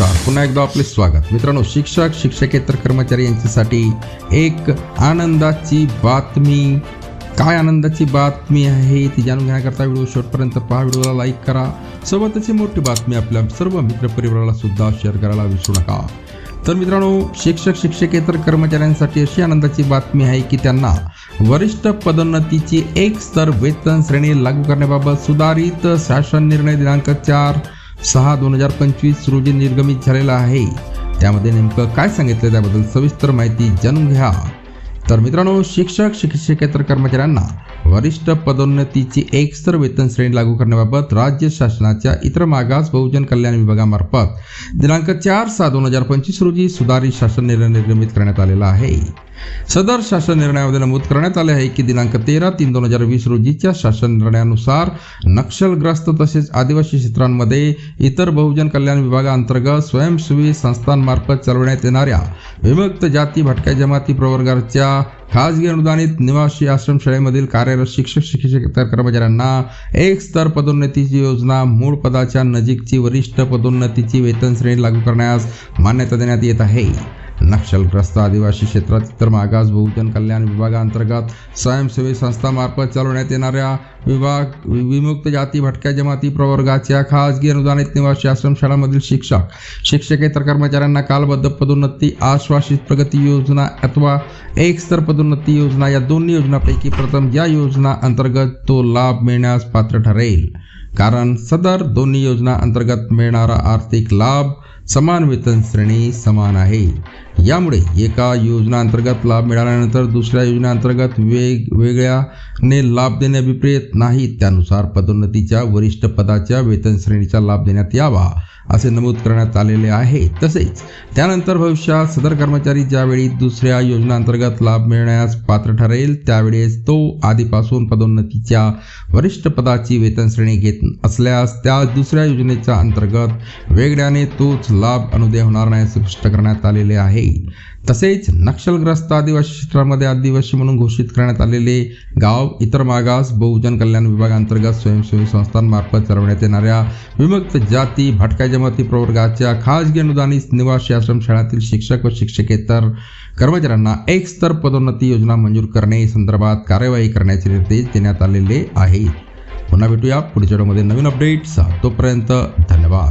नमस्कार. पुन्हा एकदा आपले स्वागत. मित्रांनो शिक्षक शिक्षकेतर कर्मचारी यांच्यासाठी एक आनंदाची बातमी. काय आनंदाची बातमी आहे ती जाणून घेण्याकरता व्हिडिओ शेवटपर्यंत पहा. व्हिडिओला लाईक करा. सोबतच मोठी बातमी आपल्या सर्व मित्रपरिवाराला सुद्धा शेअर करायला विसरू नका. तर मित्रांनो शिक्षक शिक्षकेतर कर्मचाऱ्यांसाठी अशी आनंदाची बातमी आहे की त्यांना वरिष्ठ पदोन्नतीची एक स्तर वेतन श्रेणी लागू करण्याबाबत सुधारित शासन निर्णय दिनांक चार सहा दोन हजार पंचवीस रोजी निर्गमित झालेला आहे. त्यामध्ये नेमकं काय सांगितलं त्याबद्दल सविस्तर माहिती जाणून घ्या. तर मित्रांनो शिक्षक शिक्षकेतर कर्मचाऱ्यांना वरिष्ठ पदोन्नतीची एक स्तर वेतन श्रेणी लागू करण्याबाबत राज्य शासनाच्या इतर मागास बहुजन कल्याण विभागामार्फत दिनांक चार सहा दोन हजार पंचवीस रोजी सुधारित शासन निर्णय निर्गमित करण्यात आलेला आहे. सदर शासन निर्णयामध्ये नमूद करण्यात आले आहे की दिनांक तेरा तीन दोन हजार वीस रोजीच्या शासन निर्णयानुसार नक्षलग्रस्त तसेच आदिवासी क्षेत्रांमध्ये इतर बहुजन कल्याण विभागाअंतर्गत स्वयंसेवी संस्थांमार्फत चालवण्यात येणाऱ्या विमुक्त जाती भटक्या जमाती प्रवर्गाच्या खाजगी अनुदानित निवासी आश्रमशाळेमधील कार्यरत शिक्षक शिक्षकेतर कर्मचाऱ्यांना एक स्तर पदोन्नतीची योजना मूळ पदाच्या नजीकची वरिष्ठ पदोन्नतीची वेतन श्रेणी लागू करण्यास मान्यता देण्यात येत आहे. नक्षलग्रस्त आदिवासी क्षेत्रात इतर मागास बहुजन कल्याण विभागाअंतर्गत स्वयंसेवी संस्थामार्फत चालवण्यात येणाऱ्या विभाग विमुक्त जाती भटक्या जमाती प्रवर्गाच्या खाजगी अनुदानित निवासी आश्रमशाळांमधील शिक्षक शिक्षकेतर कर्मचाऱ्यांना कालबद्ध पदोन्नती आश्वासित प्रगती योजना अथवा एक स्तर पदोन्नती योजना या दोन्ही योजनापैकी प्रथम या योजना अंतर्गत तो लाभ मिळण्यास पात्र ठरेल. कारण सदर दोन्ही योजना अंतर्गत मिळणारा आर्थिक लाभ समान वेतन श्रेणी समान आहे. यामुळे एका योजनांतर्गत लाभ मिळाल्यानंतर दुसऱ्या योजनांतर्गत वेग वेगळ्याने लाभ अभिप्रेत नाही. त्यानुसार पदोन्नतीच्या वरिष्ठ पदाच्या वेतन श्रेणीचा लाभ देण्यात यावा असे नमूद करण्यात आलेले आहे. तसेच त्यानंतर भविष्यात सदर कर्मचारी ज्यावेळी दुसऱ्या योजनांतर्गत लाभ मिळण्यास पात्र ठरेल त्यावेळेस तो आधीपासून पदोन्नतीच्या वरिष्ठ पदाची वेतन श्रेणी घेत असल्यास त्या दुसऱ्या योजनेच्या अंतर्गत वेगळ्याने तोच लाभ अनुदय होणार नाही स्पष्ट करण्यात आलेले आहे. तसेच नक्षलग्रस्त आदिवासी क्षेत्रामध्ये आदिवासी म्हणून घोषित करण्यात आलेले गाव इतर मागास बहुजन कल्याण विभागांतर्गत स्वयंसेवी संस्थांमार्फत चालवण्यात येणाऱ्या विमुक्त जाती भटक्या जमाती प्रवर्गाच्या खाजगी अनुदानित निवासी आश्रमशाळातील शिक्षक व शिक्षकेतर कर्मचाऱ्यांना एक स्तर पदोन्नती योजना मंजूर करणे संदर्भात कार्यवाही करण्याचे निर्देश देण्यात आलेले आहेत. पुन्हा भेटूया पुढच्या व्हिडिओमध्ये. नवीन अपडेट्स तोपर्यंत धन्यवाद.